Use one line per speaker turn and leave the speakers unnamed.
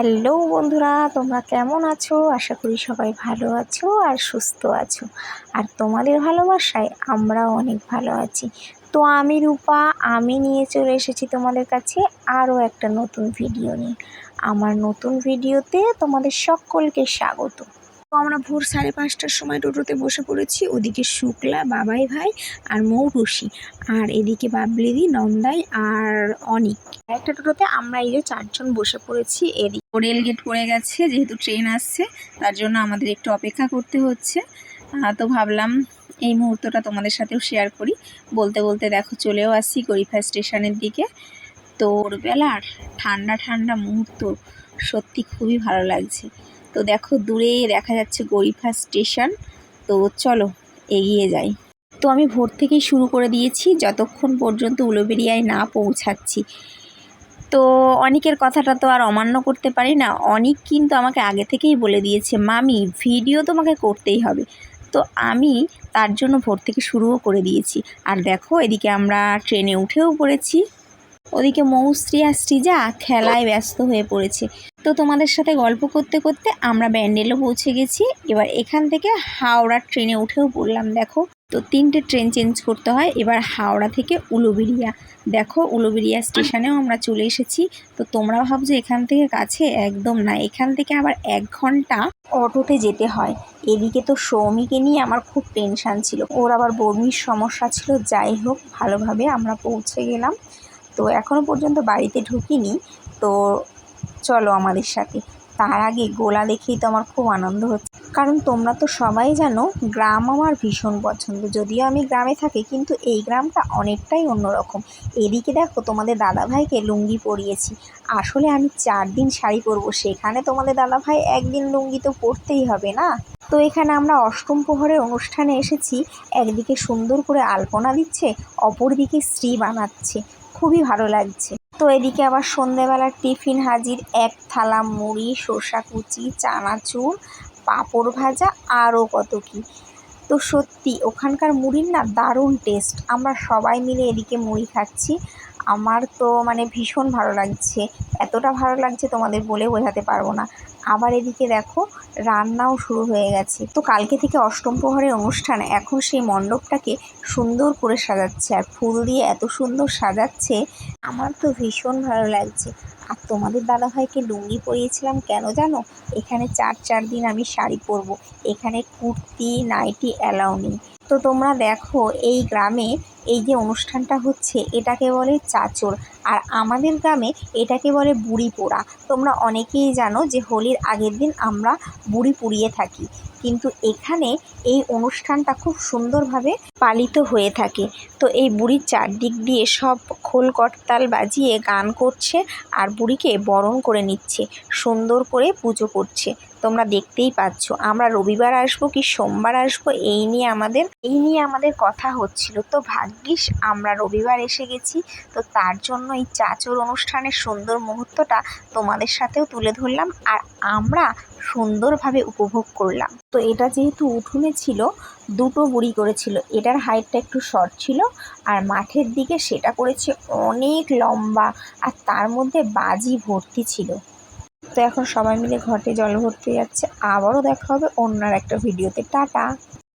Hello বন্ধুরা, তোমরা কেমন আছো? আশা করি সবাই ভালো আছো আর সুস্থ আছো। আর তোমাদের ভালোবাসায় আমরাও অনেক ভালো আছি। তো আমি রূপা, আমি নিয়ে চলে এসেছি তোমাদের কাছে আরও একটা নতুন ভিডিও নিয়ে। আমার নতুন ভিডিওতে তোমাদের সকলকে স্বাগত। আমরা ভোর সাড়ে পাঁচটার সময় টোটোতে বসে পড়েছি। ওদিকে শুক্লা, বাবাই ভাই আর মৌরুষি। আর এদিকে বাবলিদি, নন্দাই আর অনিক। একটা টোটোতে আমরা এই যে চারজন বসে পড়েছি, এদিকে রেল গেট পড়ে গেছে, যেহেতু ট্রেন আসছে, তার জন্য আমাদের একটু অপেক্ষা করতে হচ্ছে। তো ভাবলাম এই মুহূর্তটা তোমাদের সাথেও শেয়ার করি। বলতে বলতে দেখো চলেও আসছি গরিফা স্টেশনের দিকে। তো ভোরবেলার ঠান্ডা ঠান্ডা মুহূর্ত সত্যি খুবই ভালো লাগছে। তো দেখো দূরে দেখা যাচ্ছে গরিফা স্টেশন। তো চলো, এগিয়ে যাই। তো আমি ভোর থেকেই শুরু করে দিয়েছি, যতক্ষণ পর্যন্ত উলোবেরিয়ায় না পৌঁছাচ্ছি। তো অনেকের কথাটা তো আর অমান্য করতে পারি না। অনেক কিন্তু আমাকে আগে থেকেই বলে দিয়েছে, মামি, ভিডিও তোমাকে করতেই হবে। তো আমি তার জন্য ভোর থেকে শুরুও করে দিয়েছি। আর দেখো, এদিকে আমরা ট্রেনে উঠেও পড়েছি। ওদিকে মৌশ্রী আর সৃজা খেলায় ব্যস্ত হয়ে পড়েছে। তো তোমাদের সাথে গল্প করতে করতে আমরা ব্যান্ডেলও পৌঁছে গেছি। এবার এখান থেকে হাওড়ার ট্রেনে উঠেও পড়লাম, দেখো। তো তিনটে ট্রেন চেঞ্জ করতে হয়, এবার হাওড়া থেকে উলুবেরিয়া দেখো উলুবেরিয়া স্টেশনেও আমরা চলে এসেছি। তো তোমরা ভাবছ এখান থেকে কাছে? একদম না, এখান থেকে আবার এক ঘণ্টা অটোতে যেতে হয়। এদিকে তো সৌমিকে নিয়ে আমার খুব টেনশান ছিল। ওর আবার বমির সমস্যা ছিল, যাই হোক, ভালোভাবে আমরা পৌঁছে গেলাম। তো এখনও পর্যন্ত বাড়িতে ঢুকিনি। তো চলো আমাদের সাথে। তার আগে গোলা দেখেই তো আমার খুব আনন্দ হচ্ছে। কারণ তোমরা তো সবাই জানো, গ্রাম আমার ভীষণ পছন্দ। যদিও আমি গ্রামে থাকি, কিন্তু এই গ্রামটা অনেকটাই অন্যরকম। এদিকে দেখো তোমাদের দাদাভাইকে লুঙ্গি পরিয়েছি। আসলে আমি চার দিন শাড়ি পরবো, সেখানে তোমাদের দাদাভাই একদিন লুঙ্গি তো পরতেই হবে না? তো এখানে আমরা অষ্টম প্রহরের অনুষ্ঠানে এসেছি। একদিকে সুন্দর করে আলপনা দিচ্ছে, অপরদিকে স্ত্রী বানাচ্ছে। খুবই ভালো লাগছে। তো এদিকে আবার সন্ধেবেলার টিফিন হাজির এক থালা মুড়ি, শসা কুচি, চানাচুর, পাঁপড় ভাজা, আরও কত কী। তো সত্যি, ওখানকার মুড়ির না দারুণ টেস্ট আমরা সবাই মিলে এদিকে মুড়ি খাচ্ছি। আমার তো মানে ভীষণ ভালো লাগছে। এতটা ভালো লাগছে তোমাদের বলে বোঝাতে পারব না। আবার এদিকে দেখো, রান্নাও শুরু হয়ে গেছে। তো কালকে থেকে অষ্টম প্রহরের অনুষ্ঠান, এখন সেই মণ্ডপটাকে সুন্দর করে সাজাচ্ছে। আর ফুল দিয়ে এত সুন্দর সাজাচ্ছে, আমার তো ভীষণ ভালো লাগছে। আর তোমাদের দাদাভাইকে লুঙ্গি পরিয়েছিলাম কেন জানো? এখানে চার চার দিন আমি শাড়ি পরবো। এখানে কুর্তি, নাইটি অ্যালাউ নেই। তো তোমরা দেখো, এই গ্রামে এই যে অনুষ্ঠানটা হচ্ছে, এটাকে বলে চাচর। আর আমাদের গ্রামে এটাকে বলে বুড়ি পোড়া। তোমরা অনেকেই জানো যে হোলির আগের দিন আমরা বুড়ি পুড়িয়ে থাকি। কিন্তু এখানে এই অনুষ্ঠানটা খুব সুন্দরভাবে পালিত হয়ে থাকে। তো এই বুড়ির চারদিক দিয়ে সব খোল করতাল বাজিয়ে গান করছে আর বুড়িকে বরণ করে নিচ্ছে। সুন্দর করে পুজো করছে। তোমরা দেখতেই পাচ্ছ। আমরা রবিবার আসব কি সোমবার আসব? এই নিয়ে আমাদের, এই নিয়ে আমাদের কথা হচ্ছিল। তো ভাগ্যিস আমরা রবিবার এসে গেছি। তো তার জন্য এই চাচর অনুষ্ঠানের সুন্দর মুহূর্তটা তোমাদের সাথেও তুলে ধরলাম আর আমরা সুন্দরভাবে উপভোগ করলাম। তো এটা যেহেতু উঠোনে ছিল, দুটো বুড়ি করেছিল। এটার হাইটটা একটু শর্ট ছিল আর মাঠের দিকে সেটা করেছে অনেক লম্বা আর তার মধ্যে বাজি ভর্তি ছিল। তো এখন সবাই মিলে ঘটে জল ভরতে যাচ্ছে। আবারও দেখা হবে অন্য একটা ভিডিওতে। টাটা!